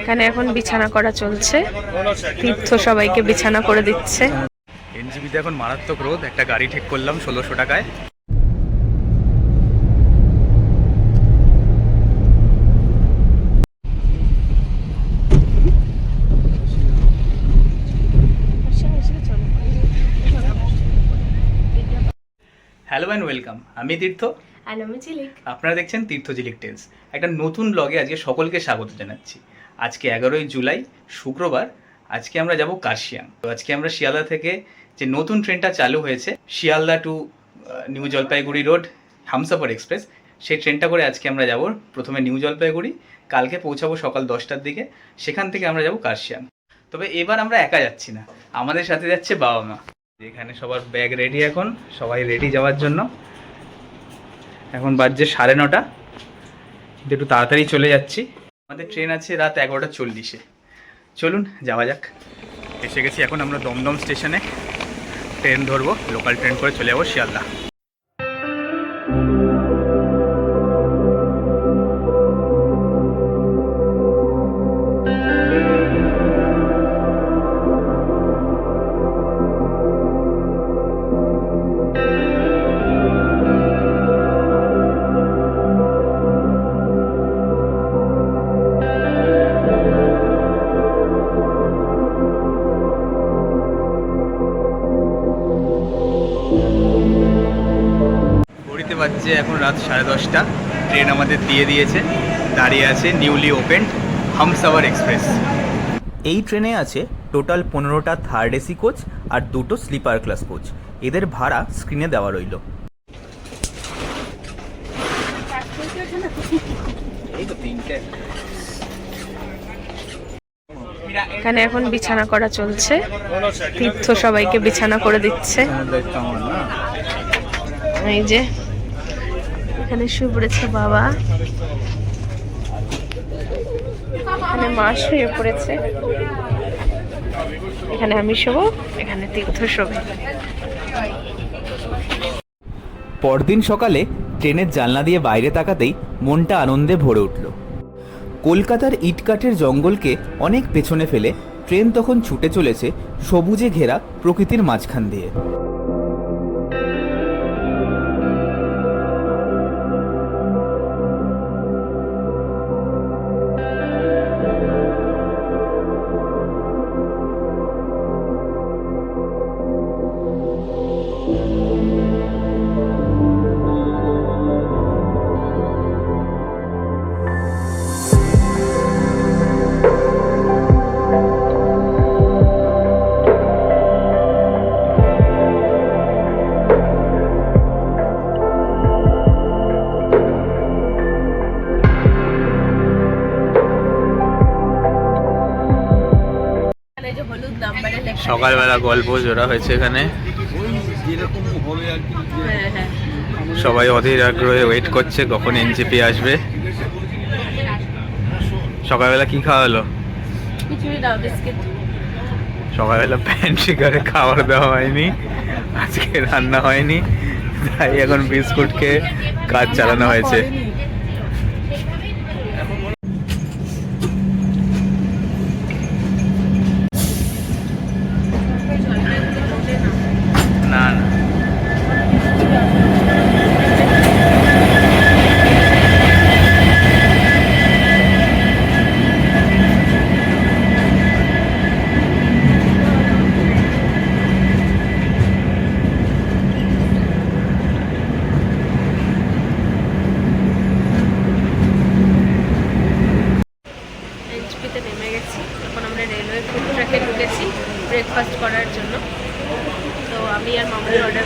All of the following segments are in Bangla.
এখানে এখন বিছানা করা চলছে। তীর্থ সবাইকে বিছানা করে দিচ্ছে। এনজিবিতে এখন মারাত্মক রোদ একটা গাড়ি ঠিক করলাম ষোলোশো টাকায়। হ্যালো অ্যান্ড ওয়েলকাম আমি তীর্থ। আপনারা দেখছেন তীর্থজিলিক টেলস। একটা নতুন ব্লগে আজকে সকলকে স্বাগত জানাচ্ছি। আজকে এগারোই জুলাই, শুক্রবার, আজকে আমরা যাব কার্শিয়াং। তো আজকে আমরা শিয়ালদা থেকে যে নতুন ট্রেনটা চালু হয়েছে, Sealdah to new Jalpaiguri road, Humsafar express, সেই ট্রেনটা করে আজকে আমরা যাব প্রথমে নিউ জলপাইগুড়ি, কালকে পৌঁছাবো সকাল দশটার দিকে, সেখান থেকে আমরা যাব কার্শিয়াং। তবে এবার আমরা একা যাচ্ছি না, আমাদের সাথে যাচ্ছে বাবা মা। এখানে সবার ব্যাগ রেডি এখন, সবাই রেডি যাওয়ার জন্য। এখন বাজছে সাড়ে নটা, একটু তাড়াতাড়ি চলে যাচ্ছি। আমাদের ট্রেন আছে রাত এগারোটা চল্লিশে। চলুন, যাওয়া যাক। এসে গেছি এখন আমরা দমদম স্টেশনে। ট্রেন ধরবো লোকাল ট্রেন করে চলে যাব শিয়ালদা। বাজছে এখন রাত সাড়ে দশটা। ট্রেন আমাদের দিয়ে দিয়েছে। দাঁড়িয়ে আছে নিউলি ওপেন্ড হামসাওয়ার এক্সপ্রেস এই ট্রেনে আছে টোটাল পনেরোটা থার্ড এসি কোচ আর দুটো স্লিপার ক্লাস কোচ এদের ভাড়া স্ক্রিনে দেওয়া রইল। এখানে এখন বিছানা করা চলছে। তীর্থ সবাইকে বিছানা করে দিচ্ছে। এই যে এখানে শুয়ে পড়েছে বাবা। এখানে মা শুয়ে পড়েছে। এখানে আমি শোবো, এখানে তীর্থ শোবে। পরদিন সকালে ট্রেনের জানলা দিয়ে বাইরে তাকাতেই মনটা আনন্দে ভরে উঠল। কলকাতার ইটকাঠের জঙ্গলকে অনেক পেছনে ফেলে ট্রেন তখন ছুটে চলেছে সবুজে ঘেরা প্রকৃতির মাঝখান দিয়ে। সকালবেলা গল্প জোড়া হয়েছে এখানে। সবাই অধীর আগ্রহে ওয়েট করছে কখন এনজিপি আসবে। সকালবেলা কি খাওয়া হলো? সকালবেলা প্যান্ট্রি করে খাবার দেওয়া হয়নি। আজকে রান্না হয়নি। তাই এখন বিস্কুট খেয়ে কাজ চালানো হয়েছে।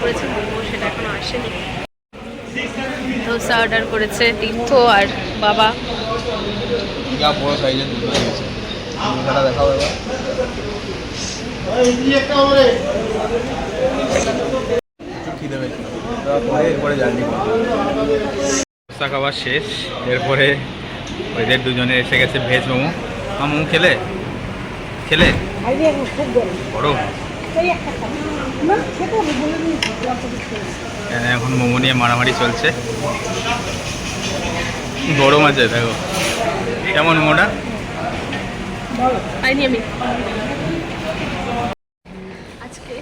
করেছি মোমো সেটা এখনও আসেনি। ধোসা অর্ডার করেছে তীর্থ আর বাবা। বড় সাইজের দেখাও খাবার শেষ। এরপরে ওদের দুজনে এসে গেছে ভেজ মোমো। মোমো খেলে? খেলে? বড়? এখানে এখন মোমো নিয়ে মারামারি চলছে। গরম আছে দেখো। কেমন মোটা? পাইনি আমি। আজকে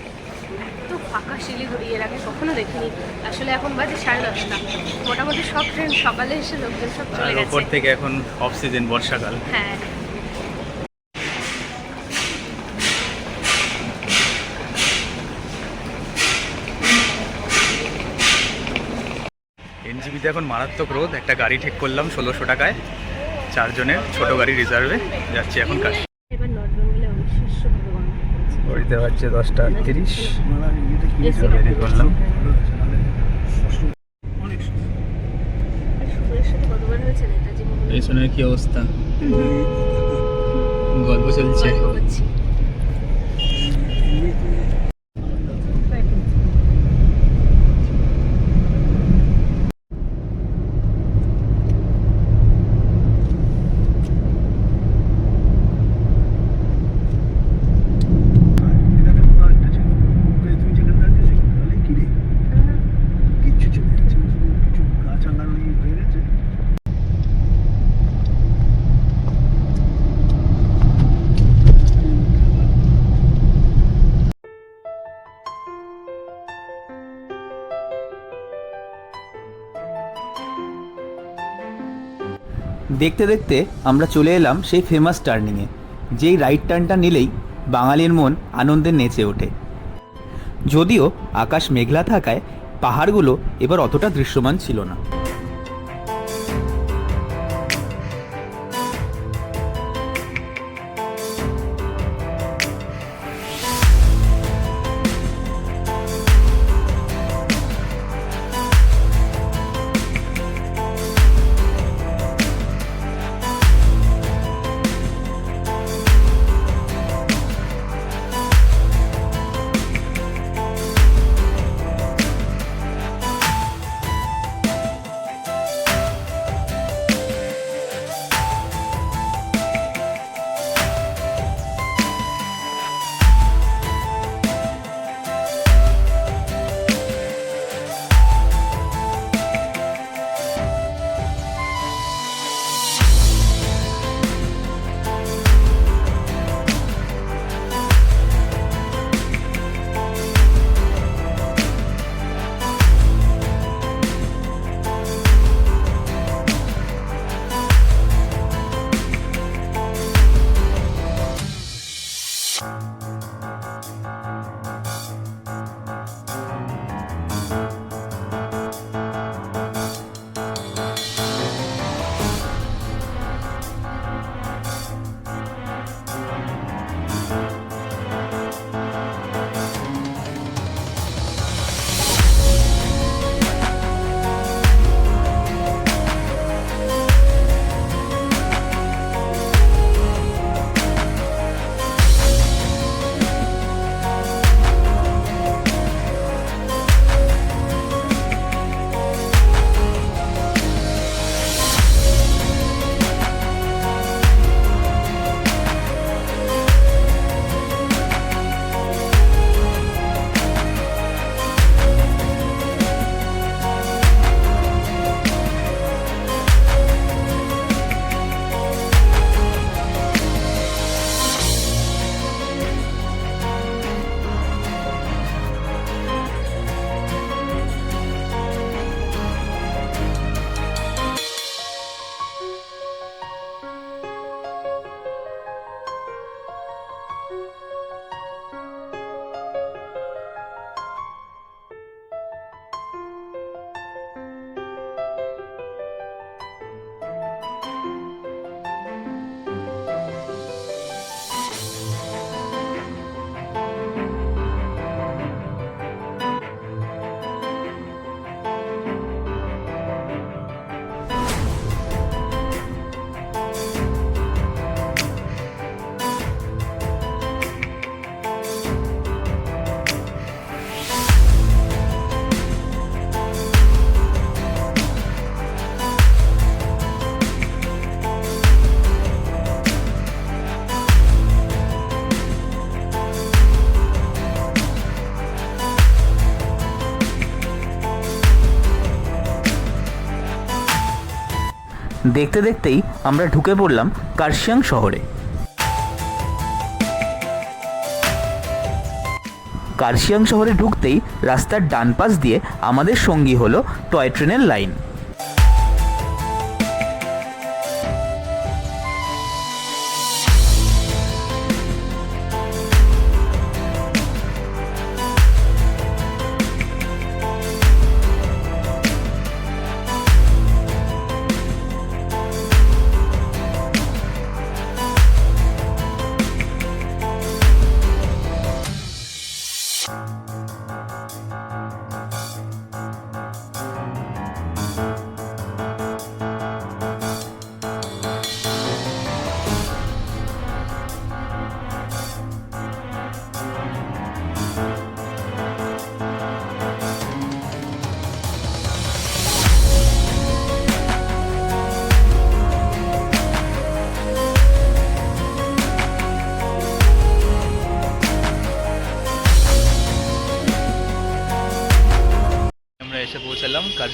তো ফাঁকা শিলিগুড়ি এর আগে কখনো দেখিনি। আসলে এখন বাজে সাড়ে দশটা। মোটামুটি সব ট্রেন সকালে এসে লোকজন সব চলে গেছে। থেকে এখন অফ সিজন বর্ষাকাল। হ্যাঁ। এনজিবিতে এখন মারাত্মক রোদ একটা গাড়ি ঠিক করলাম ষোলোশো টাকায়। চারজনের ছোট গাড়ি রিজার্ভে যাচ্ছি এখন ঘড়িতে বাজছে দশটা তিরিশ। মোহন পেছনের কি অবস্থা? গল্প চলছে। দেখতে দেখতে আমরা চলে এলাম সেই ফেমাস টার্নিংয়ে যেই রাইট টার্নটা নিলেই বাঙালির মন আনন্দে নেচে ওঠে। যদিও আকাশ মেঘলা থাকায় পাহাড়গুলো এবার অতটা দৃশ্যমান ছিল না। দেখতে দেখতেই আমরা ঢুকে পড়লাম কার্শিয়াং শহরে। কার্শিয়াং শহরে ঢুকতেই রাস্তার ডান পাশ দিয়ে আমাদের সঙ্গী হলো টয় ট্রেনের লাইন।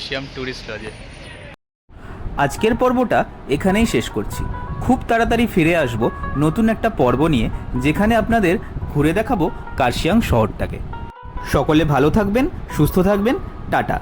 কার্শিয়াম ট্যুরিস্ট লজে আজকের পর্বটা এখানেই শেষ করছি। খুব তাড়াতাড়ি ফিরে আসব নতুন একটা পর্ব নিয়ে, যেখানে আপনাদের ঘুরে দেখাবো কার্শিয়াং শহরটাকে। সকলে ভালো থাকবেন, সুস্থ থাকবেন, টাটা।